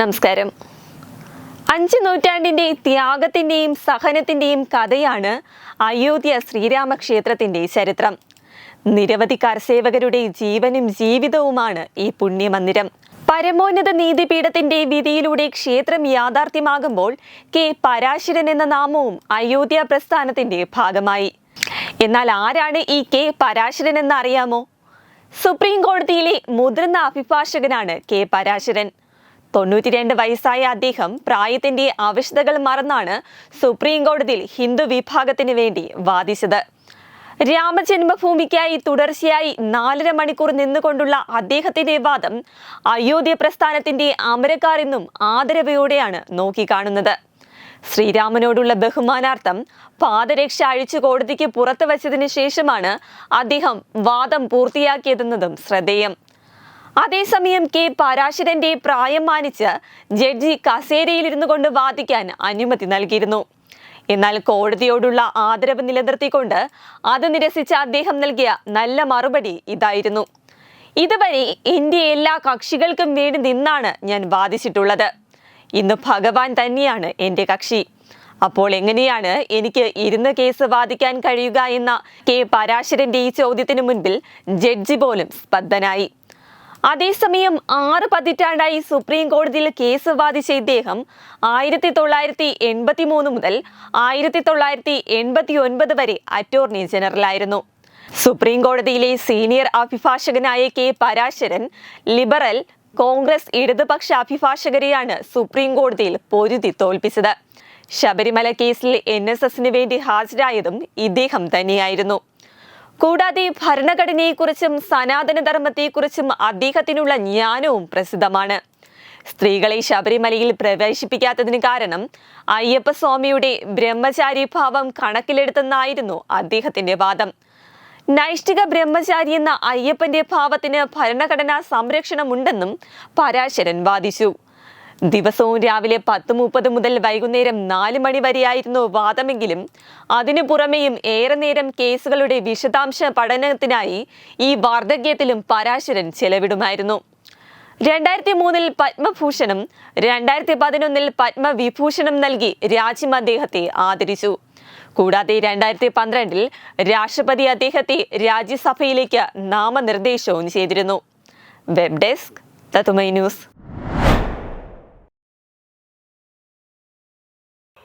നമസ്കാരം. അഞ്ച് നൂറ്റാണ്ടിന്റെ ത്യാഗത്തിന്റെയും സഹനത്തിന്റെയും കഥയാണ് അയോധ്യ ശ്രീരാമക്ഷേത്രത്തിന്റെ ചരിത്രം. നിരവധി കർസേവകരുടെ ജീവനും ജീവിതവുമാണ് ഈ പുണ്യമന്ദിരം. പരമോന്നത നീതിപീഠത്തിന്റെ വിധിയിലൂടെ ക്ഷേത്രം യാഥാർത്ഥ്യമാകുമ്പോൾ കെ പരാശരൻ എന്ന നാമവും അയോധ്യ പ്രസ്ഥാനത്തിന്റെ ഭാഗമായി. എന്നാൽ ആരാണ് ഈ കെ പരാശരൻ എന്നറിയാമോ? സുപ്രീം കോടതിയിലെ മുതിർന്ന അഭിഭാഷകനാണ് കെ പരാശരൻ. തൊണ്ണൂറ്റിരണ്ട് വയസ്സായ അദ്ദേഹം പ്രായത്തിന്റെ ആവശ്യതകൾ മറന്നാണ് സുപ്രീം കോടതിയിൽ ഹിന്ദു വിഭാഗത്തിന് വേണ്ടി വാദിച്ചത്. രാമജന്മഭൂമിക്കായി തുടർച്ചയായി നാലര മണിക്കൂർ നിന്നുകൊണ്ടുള്ള അദ്ദേഹത്തിന്റെ വാദം അയോധ്യ പ്രസ്ഥാനത്തിന്റെ അമരക്കാർ എന്നും ആദരവയോടെയാണ് നോക്കിക്കാണുന്നത് ശ്രീരാമനോടുള്ള ബഹുമാനാർത്ഥം പാദരക്ഷ അഴിച്ചു കോടതിക്ക് പുറത്തു വച്ചതിന് ശേഷമാണ് അദ്ദേഹം വാദം പൂർത്തിയാക്കിയതെന്നതും ശ്രദ്ധേയം. അതേസമയം കെ പരാശരന്റെ പ്രായം മാനിച്ച് ജഡ്ജി കസേരയിലിരുന്നു കൊണ്ട് വാദിക്കാൻ അനുമതി നൽകിയിരുന്നു. എന്നാൽ കോടതിയോടുള്ള ആദരവ് നിലനിർത്തിക്കൊണ്ട് അത് നിരസിച്ച അദ്ദേഹം നൽകിയ നല്ല മറുപടി ഇതായിരുന്നു. ഇതുവരെ എന്റെ എല്ലാ കക്ഷികൾക്കും വേണ്ടി നിന്നാണ് ഞാൻ വാദിച്ചിട്ടുള്ളത്. ഇന്ന് ഭഗവാൻ തന്നെയാണ് എന്റെ കക്ഷി. അപ്പോൾ എങ്ങനെയാണ് എനിക്ക് ഇരുന്ന് കേസ് വാദിക്കാൻ കഴിയുക എന്ന കെ പരാശരന്റെ ഈ ചോദ്യത്തിന് മുൻപിൽ ജഡ്ജി പോലും സ്പന്ദനായി. അതേസമയം ആറ് പതിറ്റാണ്ടായി സുപ്രീം കോടതിയിൽ കേസ് വാദിച്ച ഇദ്ദേഹം ആയിരത്തി തൊള്ളായിരത്തി എൺപത്തി മൂന്ന് മുതൽ ആയിരത്തി തൊള്ളായിരത്തി എൺപത്തി ഒൻപത് വരെ അറ്റോർണി ജനറലായിരുന്നു. സുപ്രീം കോടതിയിലെ സീനിയർ അഭിഭാഷകനായ കെ പരാശരൻ ലിബറൽ കോൺഗ്രസ് ഇടതുപക്ഷ അഭിഭാഷകരെയാണ് സുപ്രീം കോടതിയിൽ പൊരുതി തോൽപ്പിച്ചത്. ശബരിമല കേസിൽ എൻ എസ് എസിന് വേണ്ടി ഹാജരായതും ഇദ്ദേഹം തന്നെയായിരുന്നു. കൂടാതെ ഭരണഘടനയെക്കുറിച്ചും സനാതനധർമ്മത്തെക്കുറിച്ചും അദ്ദേഹത്തിനുള്ള ജ്ഞാനവും പ്രസിദ്ധമാണ്. സ്ത്രീകളെ ശബരിമലയിൽ പ്രവേശിപ്പിക്കാത്തതിന് കാരണം അയ്യപ്പസ്വാമിയുടെ ബ്രഹ്മചാരി ഭാവം കണക്കിലെടുത്തെന്നായിരുന്നു അദ്ദേഹത്തിന്റെ വാദം. നൈഷ്ഠിക ബ്രഹ്മചാരി എന്ന അയ്യപ്പന്റെ ഭാവത്തിന് ഭരണഘടനാ സംരക്ഷണമുണ്ടെന്നും പരാശരൻ വാദിച്ചു. ദിവസവും രാവിലെ പത്ത് മുപ്പത് മുതൽ വൈകുന്നേരം നാല് മണി വരെയായിരുന്നു വാദമെങ്കിലും അതിനു പുറമെയും ഏറെ നേരം കേസുകളുടെ വിശദാംശ പഠനത്തിനായി ഈ വാർദ്ധക്യത്തിലും പരാശരൻ ചെലവിടുമായിരുന്നു. രണ്ടായിരത്തി മൂന്നിൽ പത്മഭൂഷണം രണ്ടായിരത്തി പതിനൊന്നിൽ പത്മവിഭൂഷണം നൽകി രാജ്യം അദ്ദേഹത്തെ ആദരിച്ചു. കൂടാതെ രണ്ടായിരത്തി പന്ത്രണ്ടിൽ രാഷ്ട്രപതി അദ്ദേഹത്തെ രാജ്യസഭയിലേക്ക് നാമനിർദ്ദേശവും ചെയ്തിരുന്നു. വെബ് ഡെസ്ക് തത്തുമൈ ന്യൂസ്.